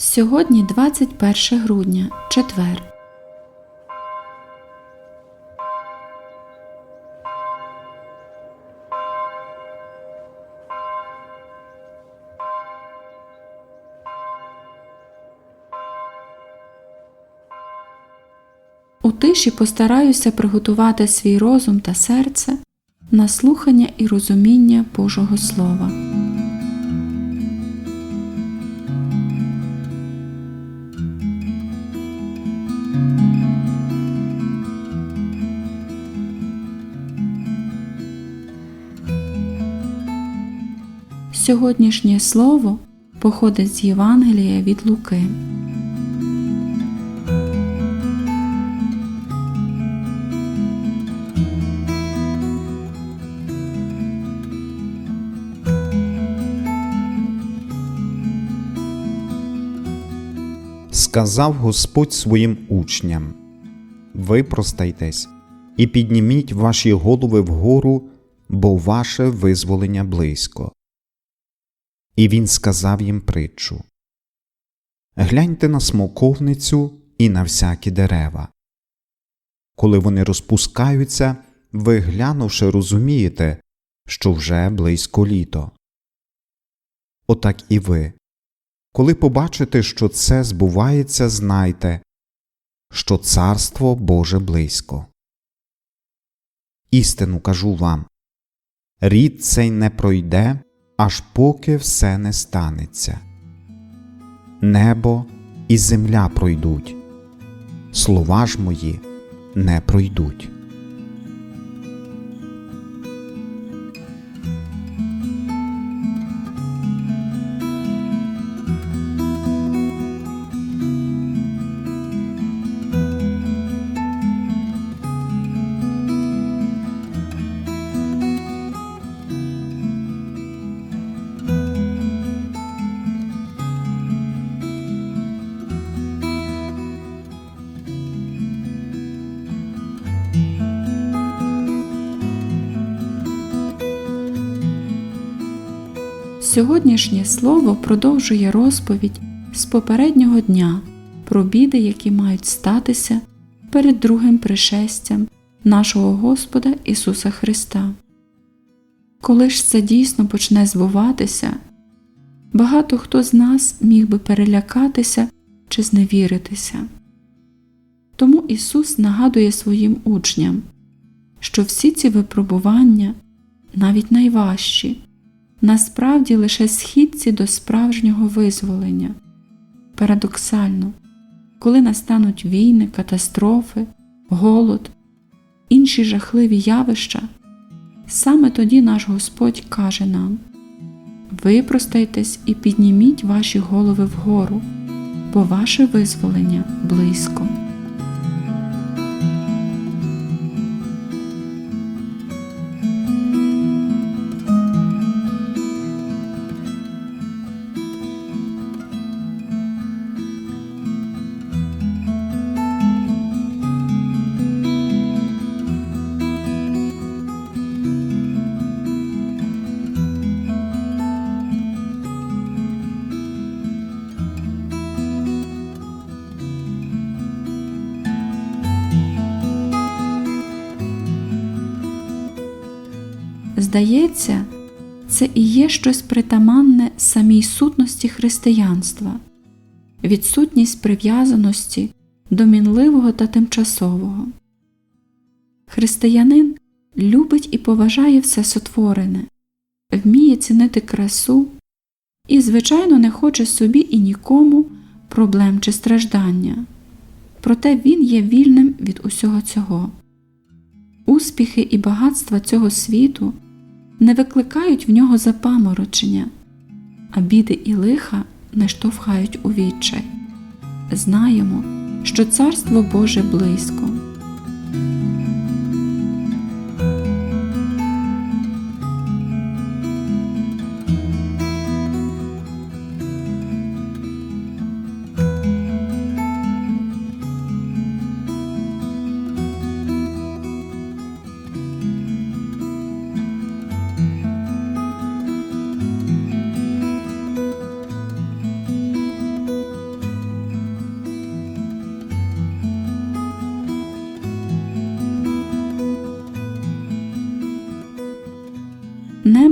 Сьогодні 21 грудня, четвер. У тиші постараюся приготувати свій розум та серце на слухання і розуміння Божого Слова. Сьогоднішнє слово походить з Євангелія від Луки. Сказав Господь своїм учням: Випростайтесь і підніміть ваші голови вгору, бо ваше визволення близько. І він сказав їм притчу: Гляньте на смоковницю і на всякі дерева. Коли вони розпускаються, ви глянувши, розумієте, що вже близько літо. Отак і ви. Коли побачите, що це збувається, знайте, що Царство Боже близько. Істину кажу вам рід цей не пройде, аж поки все не станеться. Небо і земля пройдуть, слова ж мої не пройдуть. Сьогоднішнє слово продовжує розповідь з попереднього дня про біди, які мають статися перед другим пришестям нашого Господа Ісуса Христа. Коли ж це дійсно почне збуватися, багато хто з нас міг би перелякатися чи зневіритися. Тому Ісус нагадує своїм учням, що всі ці випробування, навіть найважчі, насправді лише східці до справжнього визволення. Парадоксально, коли настануть війни, катастрофи, голод, інші жахливі явища, саме тоді наш Господь каже нам Випростайтесь і підніміть ваші голови вгору, бо ваше визволення близько. Здається, це і є щось притаманне самій сутності християнства, відсутність прив'язаності до мінливого та тимчасового. Християнин любить і поважає все сотворене, вміє цінити красу і, звичайно, не хоче собі і нікому проблем чи страждання, проте він є вільним від усього цього. Успіхи і багатства цього світу не викликають в нього запаморочення, а біди і лиха не штовхають у відчай. Знаємо, що Царство Боже близько.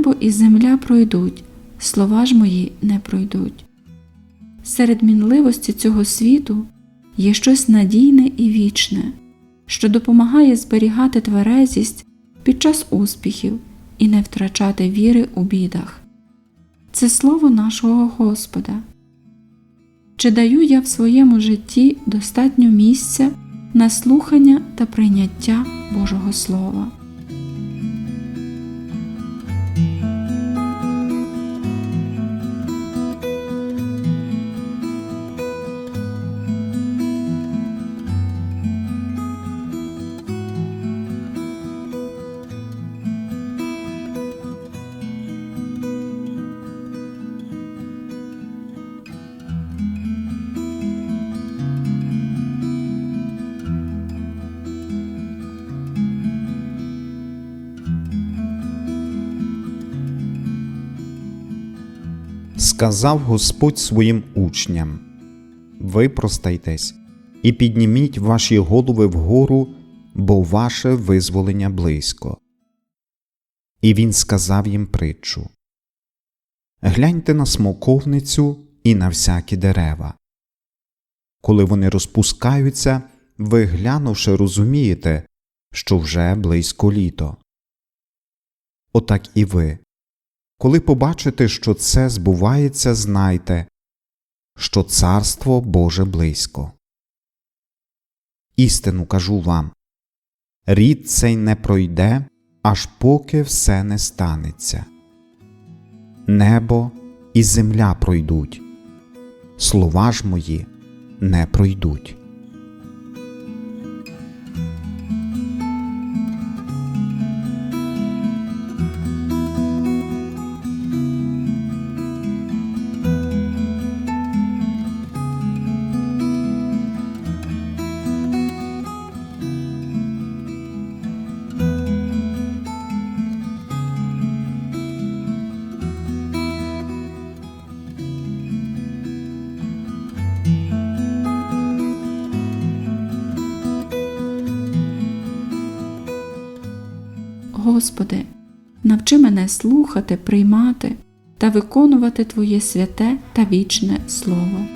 Небо і земля пройдуть, слова ж мої не пройдуть. Серед мінливості цього світу є щось надійне і вічне, що допомагає зберігати тверезість під час успіхів і не втрачати віри у бідах. Це слово нашого Господа. Чи даю я в своєму житті достатньо місця на слухання та прийняття Божого Слова? Сказав Господь своїм учням: Випростайтесь і підніміть ваші голови вгору, бо ваше визволення близько. І він сказав їм притчу: Гляньте на смоковницю і на всякі дерева. Коли вони розпускаються, ви глянувши розумієте, що вже близько літо. Отак і ви. Коли побачите, що це збувається, знайте, що Царство Боже близько. Істину кажу вам рід цей не пройде, аж поки все не станеться. Небо і земля пройдуть, слова ж мої не пройдуть. Господи, навчи мене слухати, приймати та виконувати Твоє святе та вічне Слово.